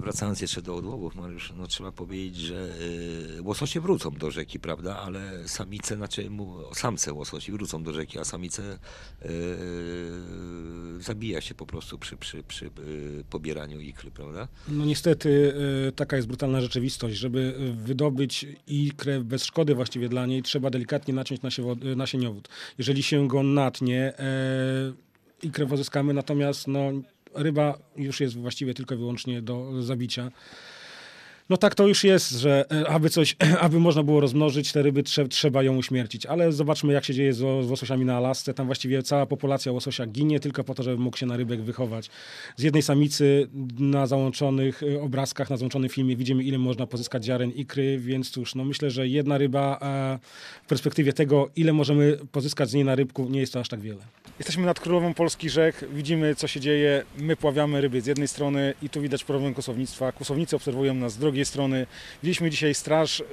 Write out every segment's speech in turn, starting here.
Wracając jeszcze do odłowów, Mariusz, no trzeba powiedzieć, że y, łososie wrócą do rzeki, prawda? Ale samice, znaczy samce łososi wrócą do rzeki, a samice y, zabija się po prostu przy, przy, przy y, pobieraniu ikry, prawda? No niestety taka jest brutalna rzeczywistość. Żeby wydobyć ikrę bez szkody właściwie dla niej, trzeba delikatnie naciąć nasieniowód. Jeżeli się go natnie, e, ikrę pozyskamy, natomiast no, ryba już jest właściwie tylko i wyłącznie do zabicia. No tak to już jest, że e, aby coś, aby można było rozmnożyć te ryby, trze, trzeba ją uśmiercić. Ale zobaczmy, jak się dzieje z, z łososiami na Alasce. Tam właściwie cała populacja łososia ginie tylko po to, żeby mógł się na rybek wychować. Z jednej samicy na załączonych e, obrazkach, na załączonym filmie widzimy, ile można pozyskać ziaren ikry, więc cóż, no myślę, że jedna ryba w perspektywie tego, ile możemy pozyskać z niej na rybku, nie jest to aż tak wiele. Jesteśmy nad królową polskich rzek, widzimy co się dzieje, my pławiamy ryby z jednej strony i tu widać problem kłusownictwa. Kłusownicy obserwują nas z drugiej strony. Widzieliśmy dzisiaj straż, y,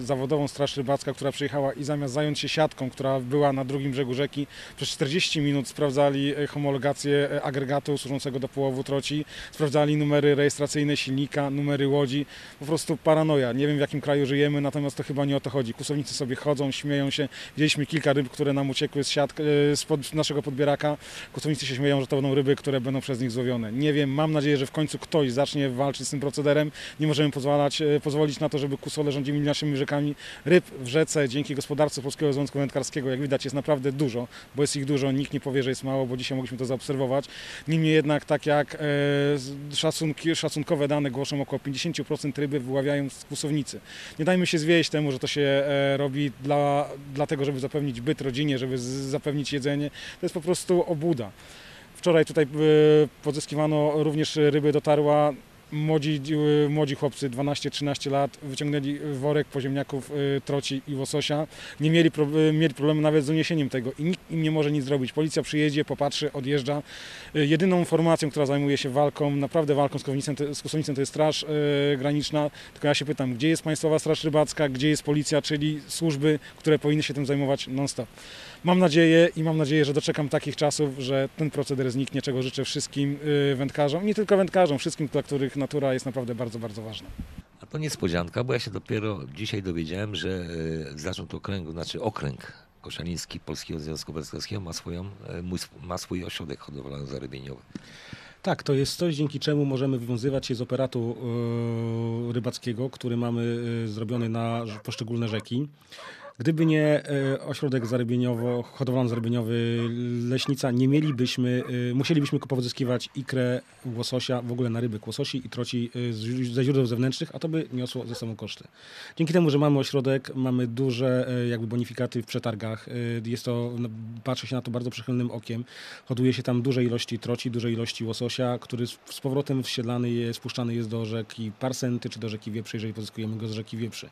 zawodową straż rybacka, która przyjechała i zamiast zająć się siatką, która była na drugim brzegu rzeki, przez 40 minut sprawdzali y, homologację y, agregatu służącego do połowu troci, sprawdzali numery rejestracyjne silnika, numery łodzi. Po prostu paranoja. Nie wiem w jakim kraju żyjemy, natomiast to chyba nie o to chodzi. Kłusownicy sobie chodzą, śmieją się. Widzieliśmy kilka ryb, które nam uciekły z siatki, spod naszego podbieraka. Kłusownicy się śmieją, że to będą ryby, które będą przez nich złowione. Nie wiem, mam nadzieję, że w końcu ktoś zacznie walczyć z tym procederem. Nie możemy pozwalać, e, pozwolić na to, żeby kusole rządzili naszymi rzekami. Ryb w rzece dzięki gospodarce Polskiego Związku Wędkarskiego, jak widać, jest naprawdę dużo, bo jest ich dużo. Nikt nie powie, że jest mało, bo dzisiaj mogliśmy to zaobserwować. Niemniej jednak, tak jak e, szacunki, szacunkowe dane głoszą, około 50% ryby wyławiają z kłusownicy. Nie dajmy się zwieść temu, że to się e, robi dla, dlatego, żeby zapewnić byt rodzinie, żeby z, zapewnić jedzenie. To jest po prostu obuda. Wczoraj tutaj e, pozyskiwano również ryby, dotarła młodzi, e, młodzi chłopcy, 12-13 lat, wyciągnęli worek poziemniaków, e, troci i łososia. Nie mieli, e, mieli problemu nawet z uniesieniem tego i nikt im nie może nic zrobić. Policja przyjedzie, popatrzy, odjeżdża. Jedyną formacją, która zajmuje się walką, naprawdę walką z kłusownicą, to- z kłusownicą, to jest Straż Graniczna. Tylko ja się pytam, gdzie jest Państwowa Straż Rybacka, gdzie jest policja, czyli służby, które powinny się tym zajmować non-stop. Mam nadzieję i mam nadzieję, że doczekam takich czasów, że ten proceder zniknie, czego życzę wszystkim y, wędkarzom, nie tylko wędkarzom, wszystkim, dla których natura jest naprawdę bardzo, bardzo ważna. A to niespodzianka, bo ja się dopiero dzisiaj dowiedziałem, że y, zarząd okręgu, znaczy okręg koszaliński Polskiego Związku Wędkarskiego ma, swoją, mój, ma swój ośrodek hodowlano-zarybieniowy. Tak, to jest coś, dzięki czemu możemy wywiązywać się z operatu e, rybackiego, który mamy e, zrobiony na poszczególne rzeki. Gdyby nie e, ośrodek zarybieniowo, hodowlano-zarybieniowy Leśnica, nie mielibyśmy, e, musielibyśmy pozyskiwać ikrę łososia, w ogóle na ryby łososi i troci e, ze źródeł zewnętrznych, a to by niosło ze sobą koszty. Dzięki temu, że mamy ośrodek, mamy duże jakby bonifikaty w przetargach. Jest to, no, patrzy się na to bardzo przychylnym okiem. Hoduje się tam duże ilości troci, duże ilości łososia, który z, powrotem wsiedlany jest, wpuszczany jest do rzeki Parsenty czy do rzeki Wieprzy, jeżeli pozyskujemy go z rzeki Wieprzy.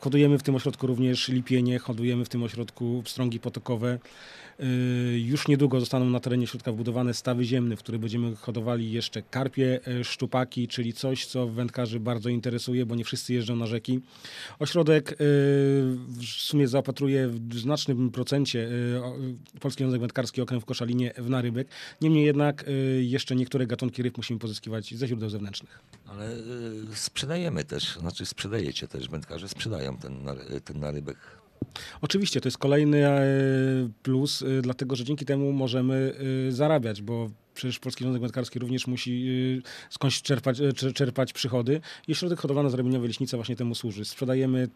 Hodujemy w tym ośrodku również lipienie, hodujemy w tym ośrodku pstrągi potokowe. Yy, Już niedługo zostaną na terenie środka wbudowane stawy ziemne, w których będziemy hodowali jeszcze karpie, e, szczupaki, czyli coś, co wędkarzy bardzo interesuje, bo nie wszyscy jeżdżą na rzeki. Ośrodek yy, w sumie zaopatruje w znacznym procencie o- Polski Związek Wędkarski Okręg w Koszalinie w narybek. Niemniej jednak jeszcze niektóre gatunki ryb musimy pozyskiwać ze źródeł zewnętrznych. Ale y, sprzedajemy też, znaczy sprzedajecie też, wędkarze sprzedają ten, nary- narybek. Oczywiście to jest kolejny e, plus, e, dlatego że dzięki temu możemy e, zarabiać, bo przecież Polski Związek Wędkarski również musi skądś czerpać, czer- czerpać przychody i środek hodowlano-zarobieniowy Leśnica właśnie temu służy. Sprzedajemy,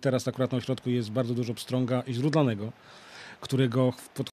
teraz akurat na ośrodku jest bardzo dużo pstrąga i źródlanego, którego pod